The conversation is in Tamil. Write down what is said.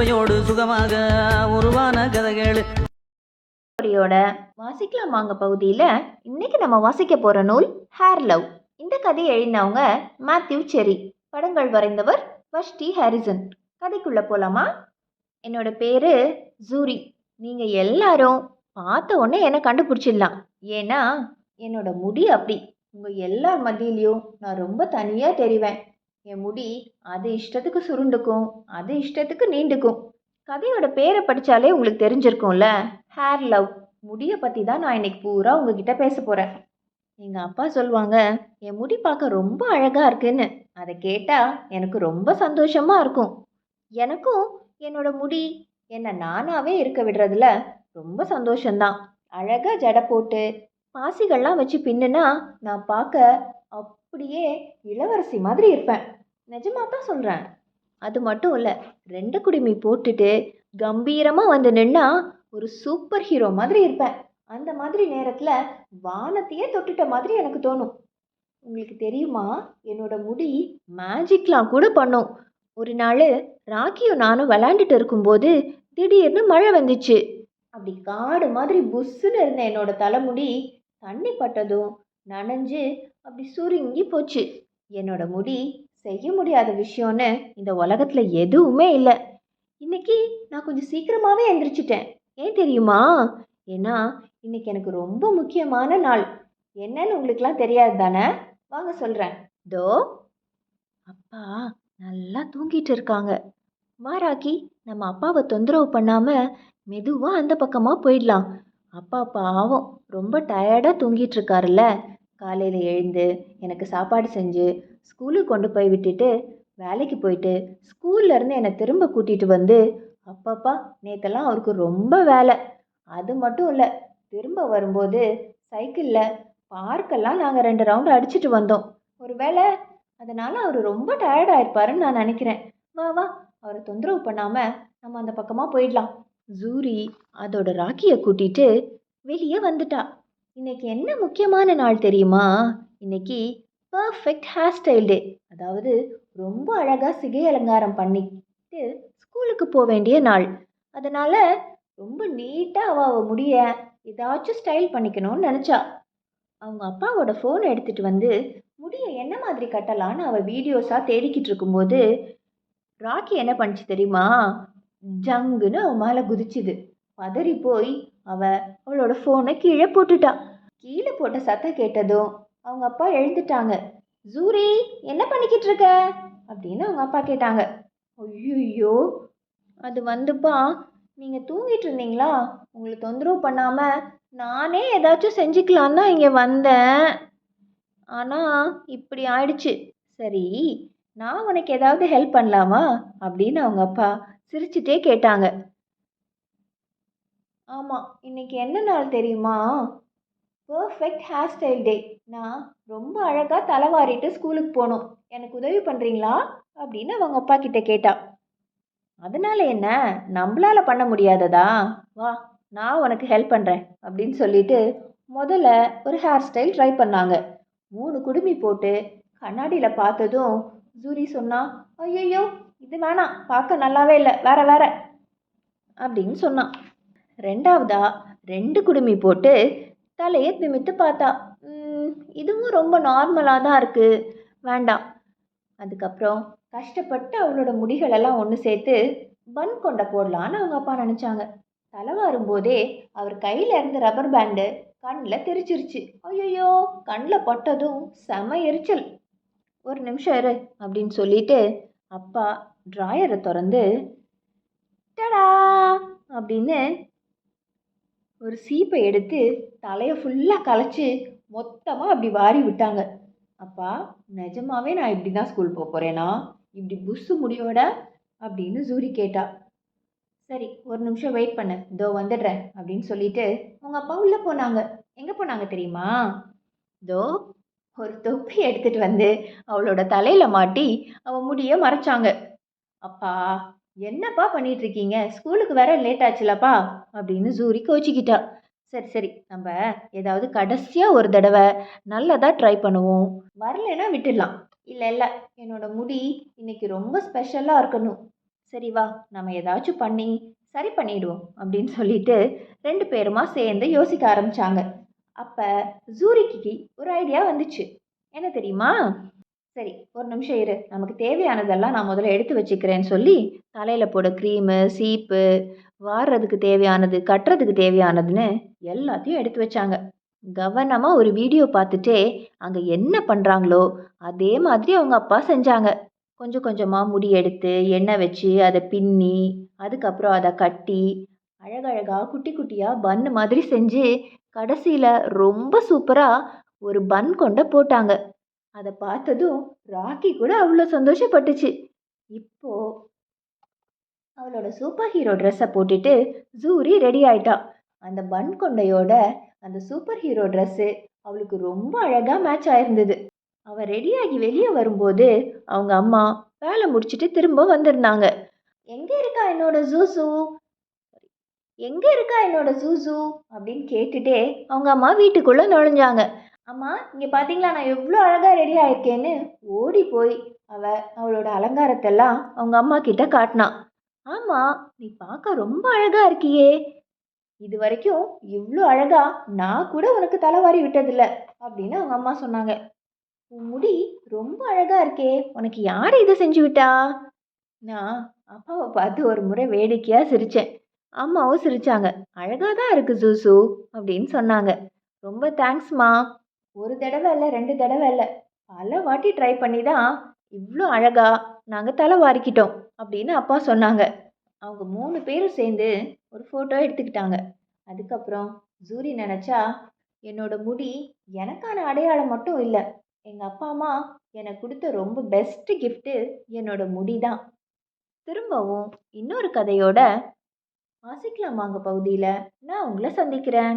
சுவையோடு சுகமாக உருவான கதைகள். வாசிக்கலாம் வாங்க பகுதியில். இன்னைக்கு நம்ம வாசிக்க போகிற நூல் ஹேர் லவ். இந்த கதையை எழுந்தவங்க மேத்யூ செரி. படங்கள் வரைந்தவர் வஷ்டி ஹாரிசன். கதைக்குள்ளே போகலாமா என்னோட பேர் ஜூரி. நீங்கள் எல்லாரும் பார்த்த உடனே என்னை கண்டுபிடிச்சிடலாம். ஏன்னா என்னோட முடி அப்படி. உங்கள் எல்லார் மத்தியிலையும் நான் ரொம்ப தனியாக தெரிவேன். என் முடி அது இஷ்டத்துக்கு சுருண்டுக்கும் அது இஷ்டத்துக்கு நீண்டுக்கும். கதையோட பேரை படித்தாலே உங்களுக்கு தெரிஞ்சிருக்கும்ல? ஹேர் லவ் முடியை பற்றி தான் நான் இன்னைக்கு பூரா உங்ககிட்ட பேச போகிறேன் எங்கள் அப்பா சொல்லுவாங்க என் முடி பார்க்க ரொம்ப அழகாக இருக்குன்னு. அதை கேட்டால் எனக்கு ரொம்ப சந்தோஷமாக இருக்கும். எனக்கும் என்னோட முடி என்னை நானாகவே இருக்க விடுறதுல ரொம்ப சந்தோஷம்தான். அழகாக ஜடை போட்டு பாசிகள்லாம் வச்சு பின்னுனா நான் பார்க்க அப்படியே இளவரசி மாதிரி இருப்பேன். நிஜமாக தான் சொல்கிறேன் அது மட்டும் இல்லை ரெண்டு குடுமி போட்டுட்டு கம்பீரமாக வந்து நின்னா ஒரு சூப்பர் ஹீரோ மாதிரி இருப்பேன். அந்த மாதிரி நேரத்தில் வானத்தையே தொட்டுட்ட மாதிரி எனக்கு தோணும். உங்களுக்கு தெரியுமா? என்னோட முடி மேஜிக்லாம் கூட பண்ணும். ஒரு நாள் ராக்கியும் நானும் விளையாண்டுட்டு இருக்கும்போது திடீர்னு மழை வந்துச்சு. அப்படி காடு மாதிரி புஸ்ஸுன்னு இருந்த என்னோட தலைமுடி தண்ணி பட்டதும் நனைஞ்சு அப்படி சுருங்கி போச்சு. என்னோட முடி செய்ய முடியாத விஷயம்னு இந்த உலகத்தில் எதுவுமே இல்லை. இன்னைக்கு நான் கொஞ்சம் சீக்கிரமாகவே எந்திரிச்சிட்டேன். ஏன் தெரியுமா? ஏன்னா இன்னைக்கு எனக்கு ரொம்ப முக்கியமான நாள். என்னன்னு உங்களுக்குலாம் தெரியாது தானே? வாங்க சொல்கிறேன் தோ அப்பா நல்லா தூங்கிட்டு இருக்காங்க. மாராக்கி நம்ம அப்பாவை தொந்தரவு பண்ணாமல் மெதுவாக அந்த பக்கமாக போயிடலாம். அப்பா பாவம் ரொம்ப டயர்டாக தூங்கிட்டு இருக்காருல்ல. காலையில் எழுந்து எனக்கு சாப்பாடு செஞ்சு ஸ்கூலுக்கு கொண்டு போய் விட்டுட்டு வேலைக்கு போயிட்டு ஸ்கூல்லேருந்து என்னை திரும்ப கூட்டிகிட்டு வந்து அப்பப்பா நேற்றெல்லாம் அவருக்கு ரொம்ப வேலை. அது மட்டும் இல்லை திரும்ப வரும்போது சைக்கிளில் பார்க்கெல்லாம் நாங்கள் ரெண்டு ரவுண்டு அடிச்சிட்டு வந்தோம். ஒரு வேளை அதனால் அவர் ரொம்ப டயர்ட் ஆயிருப்பாருன்னு நான் நினைக்கிறேன். வா வா அவரை தொந்தரவு பண்ணாமல் நம்ம அந்த பக்கமாக போயிடலாம். ஜூரி அதோட ராக்கியை கூட்டிட்டு வெளியே வந்துட்டா. இன்னைக்கு என்ன முக்கியமான நாள் தெரியுமா? இன்னைக்கு பர்ஃபெக்ட் ஹேர் ஸ்டைல் டே அதாவது ரொம்ப அழகாக சிகை அலங்காரம் பண்ணிட்டு ஸ்கூலுக்கு போக வேண்டிய நாள். அதனால் ரொம்ப நீட்டாக அவள் அவள் முடிய ஏதாச்சும் ஸ்டைல் பண்ணிக்கணும்னு நினச்சா. அவங்க அப்பாவோட ஃபோன் எடுத்துகிட்டு வந்து முடியை என்ன மாதிரி கட்டலான்னு அவள் வீடியோஸாக தேடிக்கிட்டு இருக்கும்போது ராக்கி என்ன பண்ணுச்சு தெரியுமா? ஜங்குன்னு அவன் மேலே குதிச்சுது. பதறி போய் அவள் அவளோட ஃபோனை கீழே போட்டுட்டா. கீழே போட்ட சத்தம் கேட்டதும் அவங்க அப்பா எழுந்துட்டாங்க. ஜூரி என்ன பண்ணிக்கிட்டு இருக்க அப்படின்னு அவங்க அப்பா கேட்டாங்க. ஐயோ அது வந்துப்பா. நீங்கள் தூங்கிட்டு இருந்தீங்களா? உங்களை தொந்தரவு பண்ணாமல் நானே ஏதாச்சும் செஞ்சுக்கலாம் தான் இங்கே வந்தேன். ஆனால் இப்படி ஆயிடுச்சு. சரி நான் உனக்கு ஏதாவது ஹெல்ப் பண்ணலாமா? அப்படின்னு அவங்க அப்பா சிரிச்சிட்டே கேட்டாங்க. ஆமாம் இன்னைக்கு என்ன நாள் தெரியுமா? பர்ஃபெக்ட் ஹேர் ஸ்டைல் டே நான் ரொம்ப அழகாக தலைவாரிட்டு ஸ்கூலுக்கு போகணும் எனக்கு உதவி பண்ணுறீங்களா அப்படின்னு அவங்க அப்பா கிட்ட கேட்டா. அதனால என்ன? நம்மளால பண்ண முடியாததா? வா நான் உனக்கு ஹெல்ப் பண்ணுறேன் அப்படின்னு சொல்லிட்டு முதல்ல ஒரு ஹேர் ஸ்டைல் ட்ரை பண்ணாங்க. மூணு குடுமி போட்டு கண்ணாடியில் பார்த்ததும் ஜூரி சொன்னா ஐயோ இது வேணாம் பார்க்க நல்லாவே இல்லை வேற வேற அப்படின்னு சொன்னான். ரெண்டாவதா ரெண்டு குடுமி போட்டு தலையை நிமித்து பார்த்தா இதுவும் ரொம்ப நார்மலாக தான் இருக்குது வேண்டாம். அதுக்கப்புறம் கஷ்டப்பட்டு அவளோட முடிகளெல்லாம் ஒன்று சேர்த்து பன் கொண்ட போடலான்னு அவங்க அப்பா நினச்சாங்க. தலை வரும்போதே அவர் கையில் இருந்த ரப்பர் பேண்டு கண்ணில் தெரிச்சிருச்சு. ஐயோ கண்ணில் பட்டதும் செம எரிச்சல். ஒரு நிமிஷம் இரு அப்படின்னு சொல்லிட்டு அப்பா ட்ராயரை திறந்து டடா அப்படின்னு ஒரு சீப்பை எடுத்து தலையை ஃபுல்லாக கலைச்சி மொத்தமாக அப்படி வாரி விட்டாங்க. அப்பா நிஜமாவே நான் இப்படி தான் ஸ்கூல் போக போகிறேனா இப்படி புஸ்ஸு முடியோட அப்படின்னு ஜூரி கேட்டா. சரி ஒரு நிமிஷம் வெயிட் பண்ணு. இதோ வந்துடுறேன் அப்படின்னு சொல்லிட்டு அவங்க அப்பா உள்ளே போனாங்க. எங்கே போனாங்க தெரியுமா? இதோ ஒரு தொப்பி எடுத்துட்டு வந்து அவளோட தலையில் மாட்டி அவள் முடிய மறைச்சாங்க. அப்பா என்னப்பா பண்ணிட்டு இருக்கீங்க ஸ்கூலுக்கு வேற லேட் ஆச்சுலப்பா அப்படின்னு ஜூரி கோச்சிக்கிட்டா. சரி சரி நம்ம ஏதாவது கடைசியாக ஒரு தடவை நல்லதாக ட்ரை பண்ணுவோம். வரலைன்னா விட்டுடலாம். இல்லை இல்லை என்னோட முடி இன்னைக்கு ரொம்ப ஸ்பெஷலாக இருக்கணும். சரி வா நம்ம ஏதாச்சும் பண்ணி சரி பண்ணிடுவோம் அப்படின்னு சொல்லிட்டு ரெண்டு பேருமா சேர்ந்து யோசிக்க ஆரம்பித்தாங்க அப்போ ஜூரிக்கு ஒரு ஐடியா வந்துச்சு. என்ன தெரியுமா? சரி ஒரு நிமிஷம் இரு. நமக்கு தேவையானதெல்லாம் நான் முதல்ல எடுத்து வச்சுக்கிறேன்னு சொல்லி தலையில் போட க்ரீமு சீப்பு வாடுறதுக்கு தேவையானது கட்டுறதுக்கு தேவையானதுன்னு எல்லாத்தையும் எடுத்து வச்சாங்க. கவனமாக ஒரு வீடியோ பார்த்துட்டே அங்கே என்ன பண்ணுறாங்களோ அதே மாதிரி அவங்க அப்பா செஞ்சாங்க. கொஞ்சம் கொஞ்சமாக முடி எடுத்து எண்ணெய் வச்சு அதை பின்னி அதுக்கப்புறம் அதை கட்டி அழகழகாக குட்டி குட்டியாக பன்னு மாதிரி செஞ்சு கடைசியில் ரொம்ப சூப்பராக ஒரு பன் கொண்ட போட்டாங்க. அதை பார்த்ததும் ராக்கி கூட அவ்வளோ சந்தோஷப்பட்டுச்சு. இப்போது அவளோட சூப்பர் ஹீரோ ட்ரெஸ்ஸை போட்டுட்டு ஜூரி ரெடி ஆயிட்டா. அந்த பன் கொண்டையோட அந்த சூப்பர் ஹீரோ ட்ரெஸ்ஸு அவளுக்கு ரொம்ப அழகாக மேட்ச் ஆயிருந்தது. அவள் ரெடியாகி வெளியே வரும்போது அவங்க அம்மா வேலை முடிச்சிட்டு திரும்ப வந்திருந்தாங்க. எங்கே இருக்கா என்னோட ஜூசு? எங்கே இருக்கா என்னோட ஜூசு? அப்படின்னு கேட்டுட்டே அவங்க அம்மா வீட்டுக்குள்ளே நுழைஞ்சாங்க. அம்மா இங்கே பார்த்தீங்களா நான் எவ்வளோ அழகாக ரெடி ஆயிருக்கேன்னு. ஓடி போய் அவள் அவளோட அலங்காரத்தெல்லாம் அவங்க அம்மா கிட்ட காட்டினான் ஆமாம் நீ பார்க்க ரொம்ப அழகாக இருக்கியே. இது வரைக்கும் இவ்வளோ அழகா நான் கூட உனக்கு தலைவாரி விட்டதில்ல அப்படின்னு அவங்க அம்மா சொன்னாங்க. உன் முடி ரொம்ப அழகா இருக்கே உனக்கு யார் இதை செஞ்சு விட்டா? நான் அப்பாவை பார்த்து ஒரு முறை வேடிக்கையாக சிரித்தேன் அம்மாவும் சிரிச்சாங்க. அழகாக தான் இருக்கு ஜூசு அப்படின்னு சொன்னாங்க. ரொம்ப தேங்க்ஸ்மா ஒரு தடவை இல்லை ரெண்டு தடவை இல்லை பல வாட்டி ட்ரை பண்ணி தான் இவ்வளோ அழகா நாங்கள் தலை வாரிக்கிட்டோம் அப்படின்னு அப்பா சொன்னாங்க. அவங்க மூணு பேரும் சேர்ந்து ஒரு ஃபோட்டோ எடுத்துக்கிட்டாங்க. அதுக்கப்புறம் ஜூரி நினச்சா என்னோட முடி எனக்கான அடையாளம் மட்டும் இல்லை. எங்கள் அப்பா அம்மா எனக்கு கொடுத்த ரொம்ப பெஸ்ட்டு கிஃப்ட்டு என்னோட முடி தான் திரும்பவும் இன்னொரு கதையோட வாசிக்கலாம் வாங்க பகுதியில் நான் உங்களை சந்திக்கிறேன்.